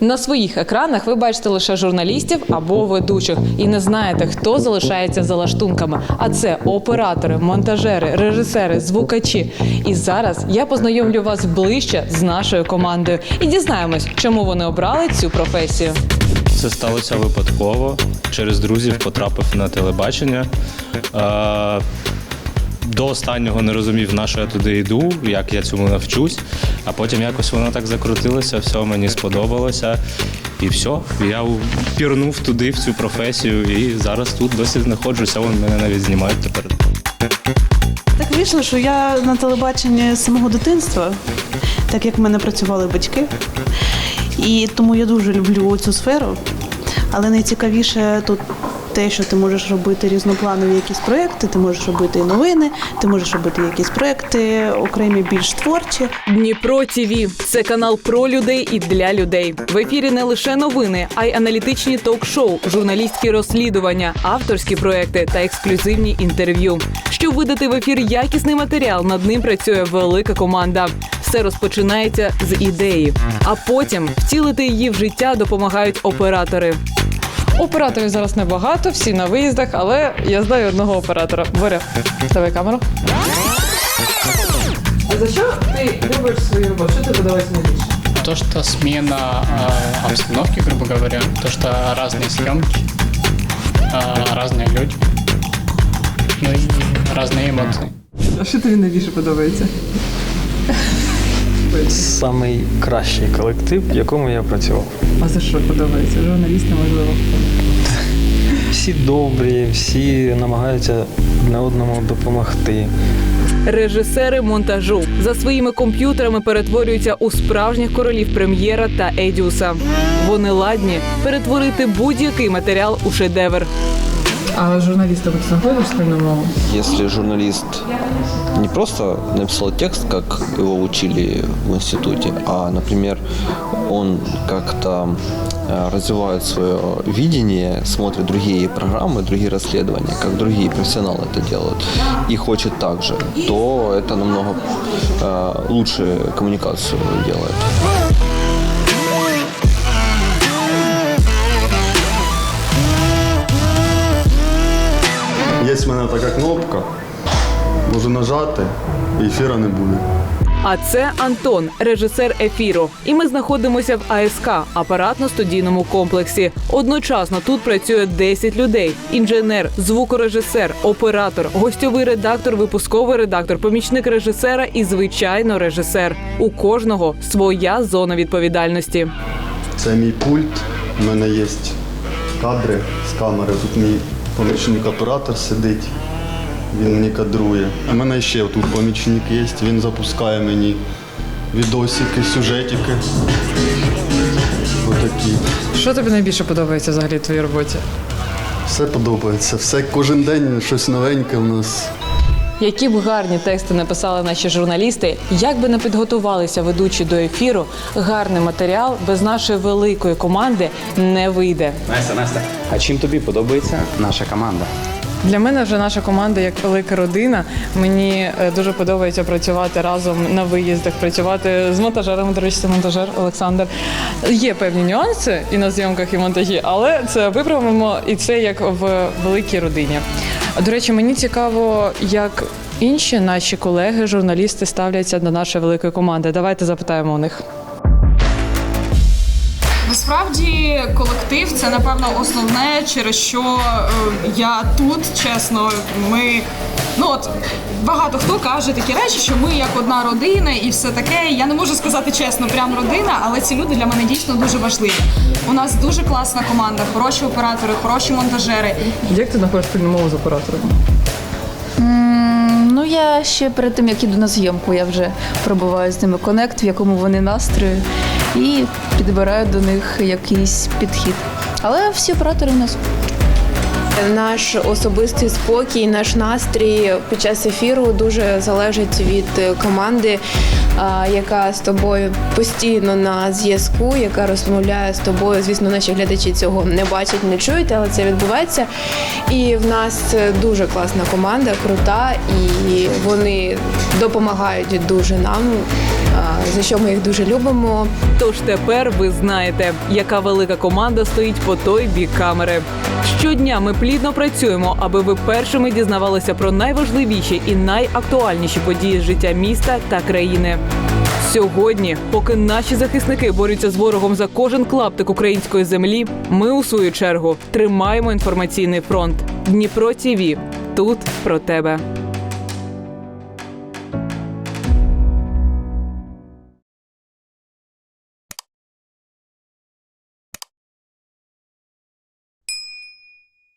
На своїх екранах ви бачите лише журналістів або ведучих і не знаєте, хто залишається за лаштунками. А це оператори, монтажери, режисери, звукачі. І зараз я познайомлю вас ближче з нашою командою і дізнаємось, чому вони обрали цю професію. Це сталося випадково. Через друзів потрапив на телебачення. До останнього не розумів, на що я туди йду, як я цьому навчусь. А потім якось воно так закрутилося, все мені сподобалося. І все, я пірнув туди, в цю професію, і зараз тут досі знаходжуся. Вон мене навіть знімають тепер. Так вийшло, що я на телебаченні з самого дитинства, так як в мене працювали батьки. І тому я дуже люблю цю сферу. Але найцікавіше тут те, що ти можеш робити різнопланові якісь проекти, ти можеш робити і новини, ти можеш робити якісь проекти окремі більш творчі. Дніпро ТІВІ – це канал про людей і для людей. В ефірі не лише новини, а й аналітичні ток-шоу, журналістські розслідування, авторські проекти та ексклюзивні інтерв'ю. Щоб видати в ефір якісний матеріал, над ним працює велика команда. Все розпочинається з ідеї, а потім втілити її в життя допомагають оператори. Операторів зараз небагато, всі на виїздах, але я знаю одного оператора. Боря, давай камеру. За що ти любиш свою роботу? Що ти подобається найбільше? То, что смена э, обстановки, грубо говоря, то, что разные съемки, э, разные люди, ну и разные эмоции. А що тобі найбільше подобається? Самий кращий колектив, в якому я працював. А за що подобається? Журналісти, можливо. Всі добрі, всі намагаються одне одному допомогти. Режисери монтажу за своїми комп'ютерами перетворюються у справжніх королів прем'єра та Едіуса. Вони ладні перетворити будь-який матеріал у шедевр. А журналісти ви знаходиш спільну мову? Если журналист не просто написал текст, как его учили в институте, а, например, он как-то э, развивает свое видение, смотрит другие программы, другие расследования, как другие профессионалы это делают, и хочет так же, то это намного э, лучше коммуникацию делает. Є в мене така кнопка, можу нажати, і ефіра не буде. А це Антон, режисер ефіру. І ми знаходимося в АСК апаратно-студійному комплексі. Одночасно тут працює 10 людей: інженер, звукорежисер, оператор, гостьовий редактор, випусковий редактор, помічник режисера і звичайно режисер. У кожного своя зона відповідальності. Це мій пульт, у мене є кадри з камери. Тут мій помічник оператор сидить, він мені кадрує. У мене ще тут помічник є, він запускає мені відосики, сюжетики. Отакі. Що тобі найбільше подобається взагалі в твоїй роботі? Все подобається. Все кожен день щось новеньке у нас. Які б гарні тексти написали наші журналісти, як би не підготувалися ведучі до ефіру, гарний матеріал без нашої великої команди не вийде. Настя, Настя, а чим тобі подобається наша команда? Для мене вже наша команда як велика родина. Мені е, дуже подобається працювати разом на виїздах, працювати з монтажерами. До речі, це монтажер Олександр. Є певні нюанси і на зйомках, і монтажі, але це виправимо, і це як в великій родині. До речі, мені цікаво, як інші наші колеги, журналісти ставляться до нашої великої команди. Давайте запитаємо у них. Насправді колектив це напевно основне, через що е, я тут, чесно, ми. Ну от багато хто каже такі речі, що ми як одна родина і все таке. Я не можу сказати чесно, прям родина, але ці люди для мене дійсно дуже важливі. У нас дуже класна команда, хороші оператори, хороші монтажери. Як ти знаходиш спільну мову з оператором? Ну, я ще перед тим, як іду на зйомку, я вже пробуваю з ними конект, в якому вони настрою, і підбираю до них якийсь підхід. Але всі оператори у нас Наш особистий спокій, наш настрій під час ефіру дуже залежить від е, команди, яка з тобою постійно на зв'язку, яка розмовляє з тобою. Звісно, наші глядачі цього не бачать, не чують, але це відбувається. І в нас е, дуже класна команда, крута, і вони допомагають дуже нам. За що ми їх дуже любимо. Тож тепер ви знаєте, яка велика команда стоїть по той бік камери. Щодня ми плідно працюємо, аби ви першими дізнавалися про найважливіші і найактуальніші події з життя міста та країни. Сьогодні, поки наші захисники борються з ворогом за кожен клаптик української землі, ми у свою чергу тримаємо інформаційний фронт. Дніпро ТІВІ. Тут про тебе.